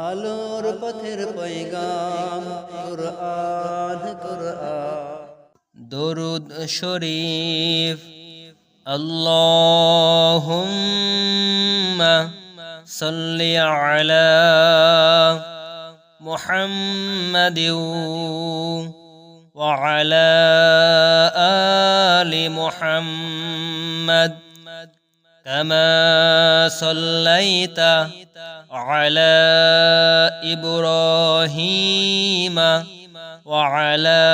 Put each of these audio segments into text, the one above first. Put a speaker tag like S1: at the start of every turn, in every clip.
S1: আলোর পথের পৈগাম কুরআন কুরআন দরুদ শরীফ اللهم صل على محمد وعلى آل محمد كما صليت على إبراهيم وعلى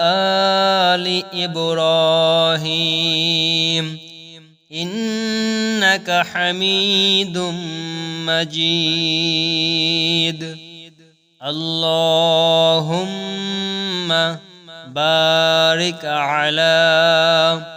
S1: آل إبراهيم إنك حميد مجيد اللهم بارك على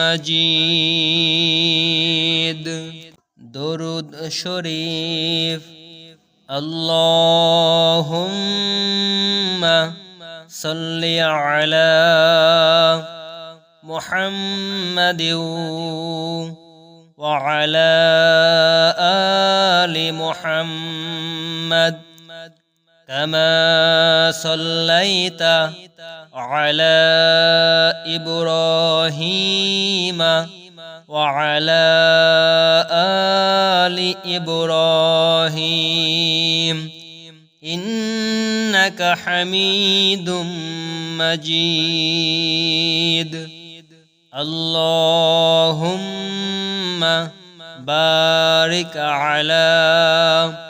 S1: مجيد. درود شريف. اللهم صل على محمد وعلى آل محمد. كما صليت على إبراهيم وعلى آل إبراهيم إنك حميد مجيد اللهم بارك على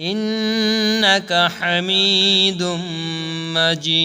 S1: إنك حميد مجيد.